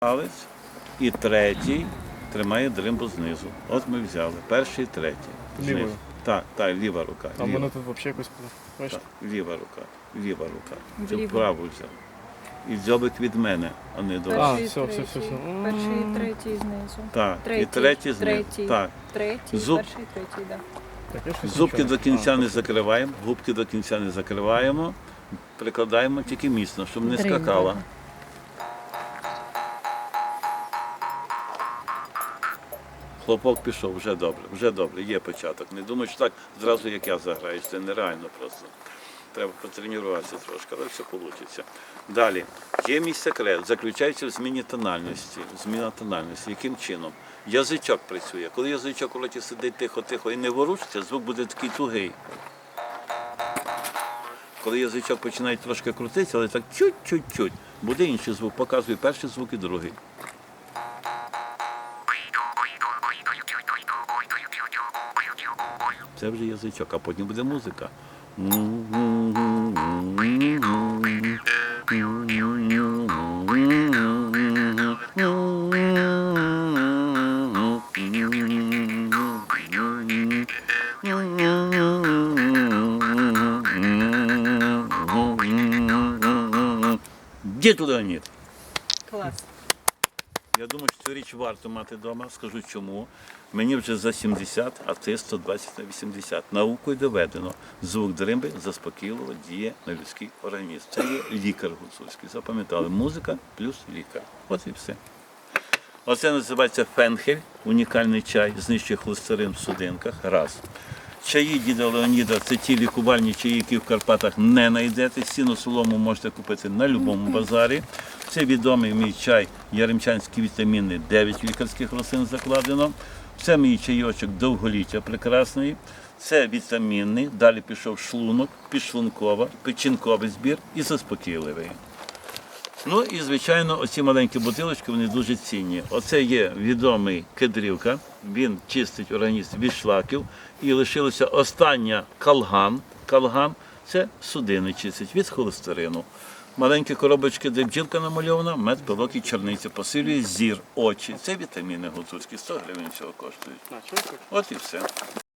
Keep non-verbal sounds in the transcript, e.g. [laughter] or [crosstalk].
палець і третій тримає дримбу знизу. От ми взяли. Перший і третій. Знизу. Лівою? Так, так, ліва рука. А в ліва. тут взагалі якось бачите? Так, ліва рука, ліва рука. Вліво. праву взяв. І дзьобик від мене, а не до вас. Перший, все, все, третій. все, все. Перший, М. третій знизу. Так, і Третій, третій знизу. третій. Так. Третій, Зуб. перший, третій, так. Так, я щось Зубки нічого до кінця А, не закриваємо, губки до кінця не закриваємо, прикладаємо тільки міцно, щоб не Дрібно. скакала. Хлопок пішов, вже добре, вже добре, є початок. Не думаю, що так зразу, як я заграю, це нереально просто. Треба потренуватися трошки, але все вийде. Далі, є мій секрет, заключається в зміні тональності. Зміна тональності. Яким чином? Язичок працює. Коли язичок у роті сидить тихо-тихо і не ворушиться, звук буде такий тугий. Коли язичок починає трошки крутитися, але так чуть-чуть-чуть, буде інший звук. Показує перший звук і другий. Це вже язичок, а потім буде музика. Дід Леонід. Клас. Я думаю, що цю річ варто мати вдома. Скажу чому. Мені вже за 70, а ти 120 на 80. Наукою доведено. Звук дримби заспокійливо діє на людський організм. Це є лікар гуцульський. Запам'ятали, музика плюс лікар. От і все. Оце називається фенхель, унікальний чай, знищує холестерин в судинках. Раз. Чаї діда Леоніда це ті лікувальні чаї, які в Карпатах не знайдете. Сіну солому можете купити на будь-якому [laughs] базарі. Це відомий мій чай Яремчанські вітаміни, 9 лікарських рослин закладено. Це мій чайочок довголіття прекрасний. Це вітамінний. Далі пішов шлунок, підшлункова, печінковий збір і заспокійливий. Ну і звичайно, оці маленькі бутилочки вони дуже цінні. Оце є відомий кедрівка, він чистить організм від шлаків. І лишилося остання калган. Калган це судини чистить від холестерину. Маленькі коробочки, де бджілка намальована, мед, пилок і чорниця посилює зір, очі. Це вітаміни гуцульські, 100 гривень всього коштують. От і все.